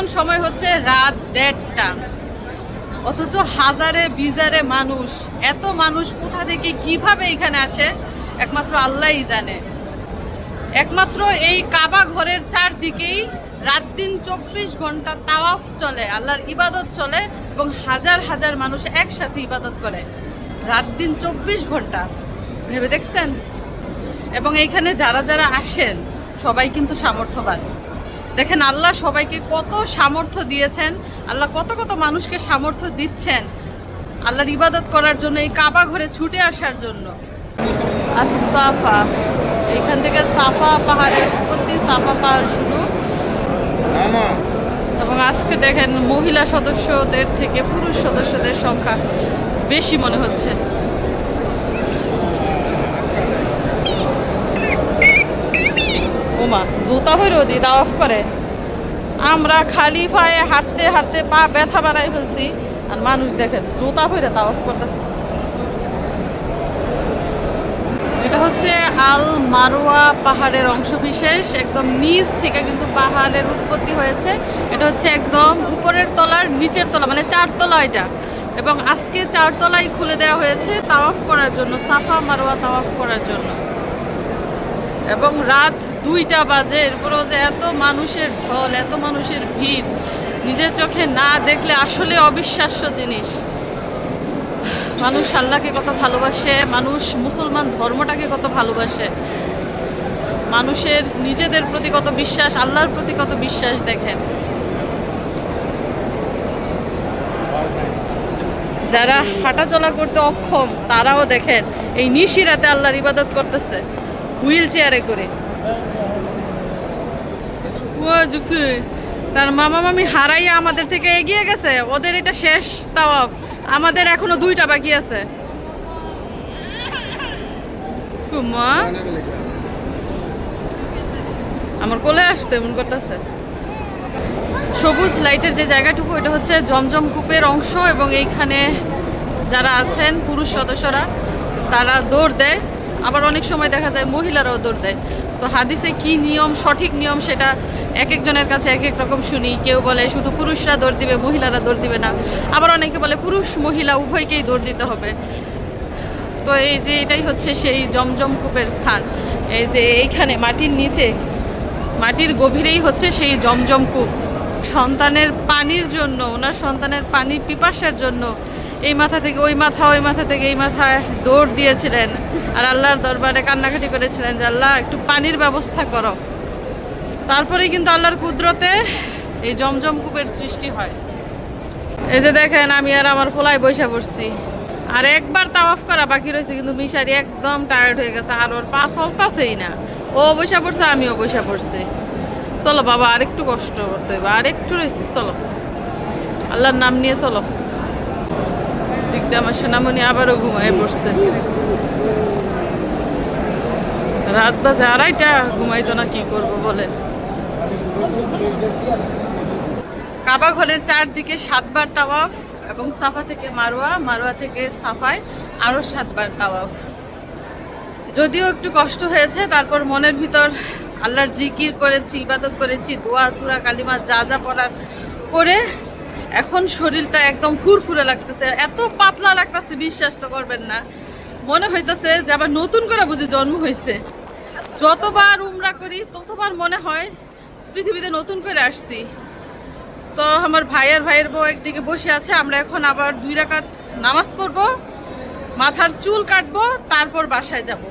এখন সময় হচ্ছে রাত দেড়টা। অথচ হাজারে বিজারে মানুষ, এত মানুষ কোথা থেকে কীভাবে এখানে আসে, একমাত্র আল্লাহই জানে। একমাত্র এই কাবা ঘরের চারদিকেই রাত দিন চব্বিশ ঘণ্টা তাওয়াফ চলে, আল্লাহর ইবাদত চলে এবং হাজার হাজার মানুষ একসাথে ইবাদত করে। রাত দিন চব্বিশ ঘণ্টা, ভেবে দেখছেন? এবং এইখানে যারা যারা আসেন, সবাই কিন্তু সামর্থ্যবান। দেখেন আল্লাহ সবাইকে কত সামর্থ্য দিয়েছেন, আল্লাহ কত কত মানুষকে সামর্থ্য দিচ্ছেন আল্লাহর ইবাদত করার জন্য, এই কাবা ঘরে ছুটে আসার জন্য। সাফা, এখান থেকে সাফা পাহাড়ের উৎপত্তি সাফা পাহাড় শুরু। এবং আজকে দেখেন মহিলা সদস্যদের থেকে পুরুষ সদস্যদের সংখ্যা বেশি মনে হচ্ছে। ওমা জুতা হয়ে রোদি দাওয়াফ করে। আমরা খালি পায়ে হাঁটতে হাঁটতে পা ব্যথা বাড়াই ফেলছি, আর মানুষ দেখেন, জুতা হয়ে দাওয়াফ করতেছে। এটা হচ্ছে আল মারোয়া পাহাড়ের অংশবিশেষ, একদম নিচ থেকে কিন্তু পাহাড়ের উৎপত্তি হয়েছে। এটা হচ্ছে একদম উপরের তলার নিচের তলা মানে চারতলা এটা। এবং আজকে চারতলাই খুলে দেওয়া হয়েছে তাওয়াফ করার জন্য, সাফা মারোয়া তাওয়াফ করার জন্য। এবং রাত দুইটা বাজে, এরপরেও যে এত মানুষের ঢল, এত মানুষের ভিড়, নিজের চোখে না দেখলে আসলে অবিশ্বাস্য জিনিস। মানুষ আল্লাহকে কত ভালোবাসে, মানুষ মুসলমান ধর্মটাকে কত ভালোবাসে। মানুষের নিজেদের প্রতি কত বিশ্বাস, আল্লাহর প্রতি কত বিশ্বাস দেখেন। যারা হাঁটাচলা করতে অক্ষম, তারাও দেখেন, এই নিশিরাতে আল্লাহর ইবাদত করতেছে। হুইল চেয়ারে করে। ও তার মামা মামি হারাইয়া আমাদের থেকে এগিয়ে গেছে, ওদের এটা শেষ তাওয়াফ। আমাদের এখনও দুইটা বাকি আছে। কুমা আমার কোলে আসতে এমন করতেছে। সবুজ লাইটের যে জায়গাটুকু, এটা হচ্ছে জমজম কূপের অংশ এবং এইখানে যারা আছেন পুরুষ সদস্যরা, তারা দৌড় দেয়। আবার অনেক সময় দেখা যায় মহিলারাও দৌড় দেয়। তো হাদিসে কি নিয়ম, সঠিক নিয়ম সেটা এক একজনের কাছে এক এক রকম শুনি। কেউ বলে শুধু পুরুষরা দৌড় দিবে, মহিলারা দৌড় দিবে না। আবার অনেকে বলে পুরুষ মহিলা উভয়কেই দৌড় দিতে হবে। তো এই যে এটাই হচ্ছে সেই জমজম কূপের স্থান। এই যে এইখানে মাটির নিচে, মাটির গভীরেই হচ্ছে সেই জমজম কূপ। সন্তানের পানির জন্য, ওনার সন্তানের পানি পিপাসার জন্য এই মাথা থেকে, ওই মাথা ওই মাথা থেকে এই মাথায় দৌড় দিয়েছিলেন আর আল্লাহর দরবারে কান্নাকাটি করেছিলেন যে, আল্লাহ, একটু পানির ব্যবস্থা করো। তারপরে কিন্তু আল্লাহর কুদরতে এই জমজম কূপের সৃষ্টি হয়। এই যে দেখেন, আমি আর আমার ফোলায় বৈশা পড়ছি। আর একবার তাওয়াফ করা বাকি রয়েছে, কিন্তু মিশারি একদম টায়ার্ড হয়ে গেছে, আর ওর পা চলতাছেই না। ও বৈশা পড়ছে, আমিও বৈশা পড়ছি। চলো বাবা, আরেকটু কষ্ট করতে হবে আর একটু রয়েছে, চলো। আল্লাহর নাম নিয়ে চলো। দিয়ে আমার সেনামণি আবারও ঘুমায় পড়ছে। রাত বাজে আড়াইটা, ঘুমাইতো না, কি করব বলেন? কাবা ঘরের চারদিকে সাতবার তাওয়াফ এবং সাফা থেকে মারোয়া মারোয়া থেকে সাফায় আরও সাতবার তাওয়াফ। যদিও একটু কষ্ট হয়েছে, তারপর মনের ভিতর আল্লাহর জিকির করেছি, ইবাদত করেছি, দোয়া, সুরা, কালিমা যা যা পড়ার করে এখন শরীরটা একদম ফুরফুরে লাগতেছে। এত পাতলা লাগতেছে, বিশ্বাস তো করবেন না। মনে হইতেছে যে আবার নতুন করে বুঝি জন্ম হয়েছে যতবার উমরা করি, ততবার মনে হয় পৃথিবীতে নতুন করে আসছি। তো আমার ভাইয়ের ভাইয়ের বউ একদিকে বসে আছে, আমরা এখন আবার দুই রাকাত নামাজ পড়ব, মাথার চুল কাটবো, তারপর বাসায় যাব।